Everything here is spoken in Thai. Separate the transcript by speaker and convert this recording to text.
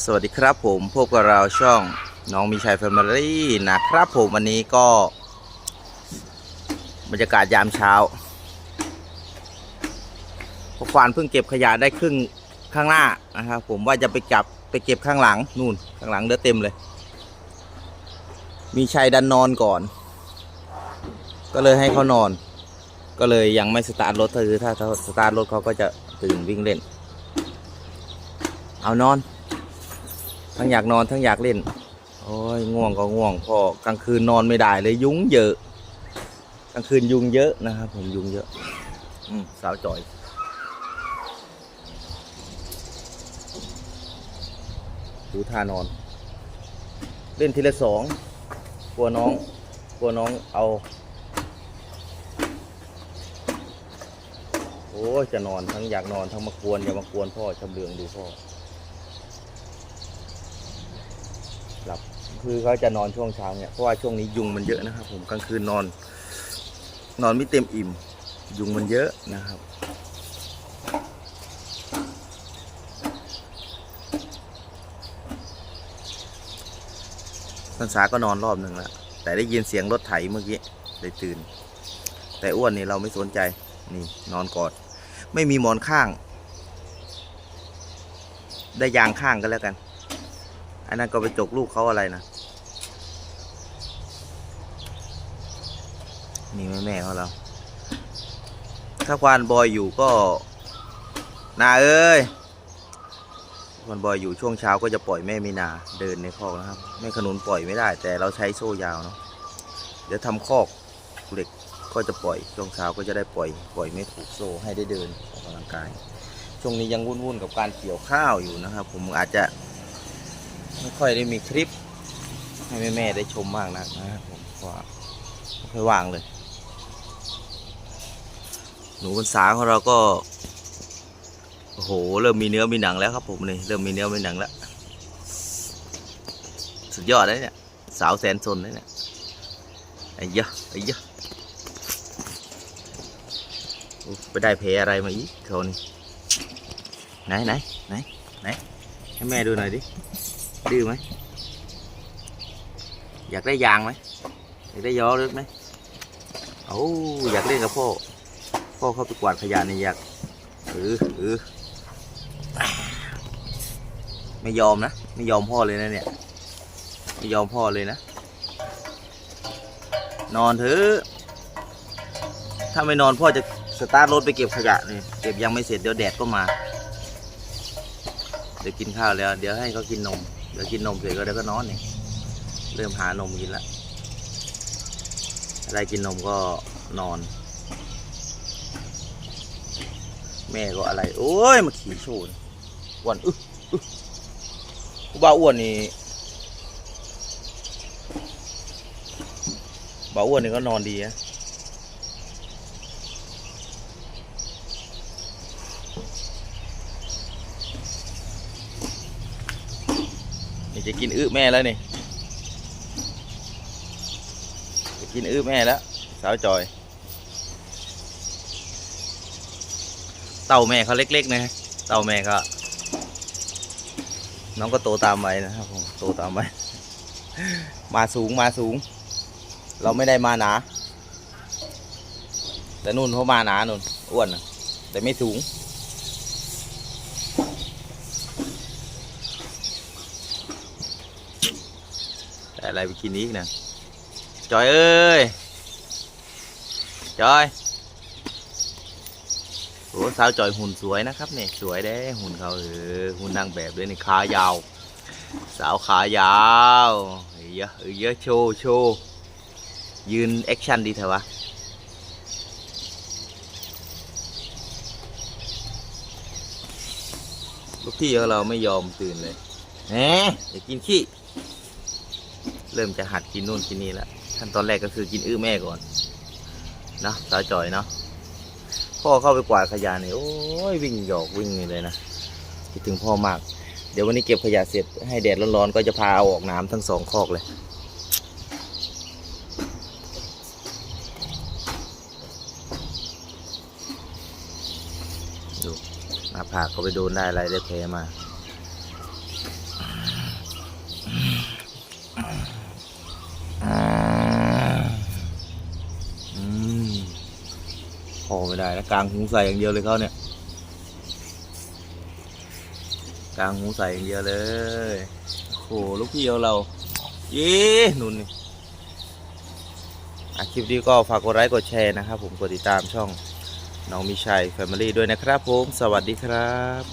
Speaker 1: สวัสดีครับผมพวกบเราช่องน้องมีชัยแฟมิลี่นะครับผมวันนี้ก็ บรรยากาศยามเช้าพวกควานเพิ่งเก็บขยะได้ครึ่งข้างหน้านะครับผมว่าจะไปจับไปเก็บข้างหลังนู่นข้างหลังเดือเต็มเลย มีชัยดันนอนก่อน ก็เลยให้เขานอน ก็เลยยังไม่สตาร์ทรถคือถ้าเขาสตาร์ทรถเขาก็จะตื่นวิ่งเล่น เอานอน ทั้งอยากนอนทั้งอยากเล่น โอ้ยง่วงก็ง่วงพ่อกลางคืนนอนไม่ได้เลยยุงเยอะกลางคืนยุงเยอะนะครับผมยุงเยอะ อืมสาวจ่อย ดูท่านอน เล่นทีละสองกลัวน้องกลัวน้องเอา โอ้ยจะนอนทั้งอยากนอนทั้งมากวนอย่ามากวนพ่อชำเลืองดูพ่อ หลับ คือเขาจะนอนช่วงเช้าเนี่ยเพราะว่าช่วงนี้ยุงมันเยอะนะครับ ผมกลางคืนนอน นอนไม่เต็มอิ่ม ยุงมันเยอะนะครับพันษาก็นอนรอบหนึ่งล้วแต่ได้ยินเสียงรถไถเมื่อกี้เลยตื่น แต่อ้วนนี่เราไม่สนใจนี่นอนกอด ไม่มีหมอนข้าง ได้ยางข้างก็แล้วกัน อันนั้นก็ไปจกลูกเขาอะไรนะนี่แม่แม่เขาเรา ถ้าควานบอยอยู่ก็นาเอ้ยควานบอยอยู่ช่วงเช้าก็จะปล่อยแม่มีนาเดินในคอกนะครับแม่ขนุนปล่อยไม่ได้ แต่เราใช้โซ่ยาวเนาะเดี๋ยวทำคอกเหล็กก็จะปล่อยช่วงเช้าก็จะได้ปล่อย ปล่อยไม่ถูกโซ่ให้ได้เดินออกกำลังกายช่วงนี้ยังวุ่นๆกับการเกี่ยวข้าวอยู่นะครับ ผมอาจจะ ไม่ค่อยได้มีคลิป ให้แม่ๆได้ชมมากนักนะครับผมเพราะว่าไม่ค่อยว่างเลย หนูพรรษาของเราก็โอ้โหเริ่มมีเนื้อมีหนังแล้วครับผมนี่เริ่มมีเนื้อมีหนังแล้วสุดยอดเลยเนี่ยสาวแสนสนเลยเนี่ยไอ้เยอะไอ้เยอะไปได้แผลอะไรมาอีกเขานี่ไหนไหนไหนไหนให้แม่ดูหน่อยดิ ดื้อไหมอยากได้ยางไหมอยากได้ย้อรถไหมโอ้อยากเล่นกับพ่อพ่อเข้าไปกวาดขยะในอยากเออเออไม่ยอมนะไม่ยอมพ่อเลยนะเนี่ยไม่ยอมพ่อเลยนะ นอนเถอะถ้าไม่นอนพ่อจะสตาร์ทรถไปเก็บขยะนี่เก็บยังไม่เสร็จเดี๋ยวแดดก็มา เดี๋ยวกินข้าวแล้ว เดี๋ยวให้เขากินนม เดี๋ยวกินนมเสร็จก็เดี๋ยวก็นอนเองเริ่มหานมกินละได้กินนมก็นอน แม่ก็อะไร โอ้ยมาขี่โชนอ้วนอึ๊ะอึ๊ะกูบ้าอ้วนนี่บ้าอ้วนนี่ก็นอนดีนะ จะกินอื้อแม่แล้วนี่จะกินอื้อแม่แล้วสาวจอย เต่าแม่เขาเล็กๆนะเต่าแม่ก็น้องก็โตตามไปนะครับผมโตตามไปมาสูงมาสูง เราไม่ได้มาหนา แต่นุ่นเขามาหนานุ่นอ้วนแต่ไม่สูง แต่อะไรไปกินอีกนะจอยเอ้ยจอยโอ้สาวจอยหุ่นสวยนะครับเนี่ยสวยเด้หุ่นเขาเออหุ่นนางแบบด้วยนี่ขายาว สาวขายาวเยอะเยเยอะโชว์โชว์ยืนแอคชั่นดีเถอะวะลูกพี่ของเราไม่ยอมตื่นเลยแหมอยากกินขี้ เริ่มจะหัดกินนู่นกินนี่แล้วขั้นตอนแรกก็คือกินอื้อแม่ก่อนเนาะสาวจอยเนาะพ่อเข้าไปกวาดขยะเนี่ยโอ้ยวิ่งหยอกวิ่งเลยนะคิดถึงพ่อมาก เดี๋ยววันนี้เก็บขยะเสร็จให้แดดร้อนๆก็จะพาเอาออกน้ำทั้งสองคอกเลยดูหน้าผากเขาไปโดนได้อะไรได้แผลมา อไม่ได้นะกลางหูใส่อย่างเดียวเลยเขาเนี่ยกลางหูใส่อย่างเดียวเลยโอ้โหลูกพี่เอาเราเย้นุ่นนี่อะคลิปนี้ก็ฝากกดไลค์กดแชร์นะครับ ผมกดติดตามช่องน้องมิชัยแฟมิลี่ด้วยนะครับผม สวัสดีครับ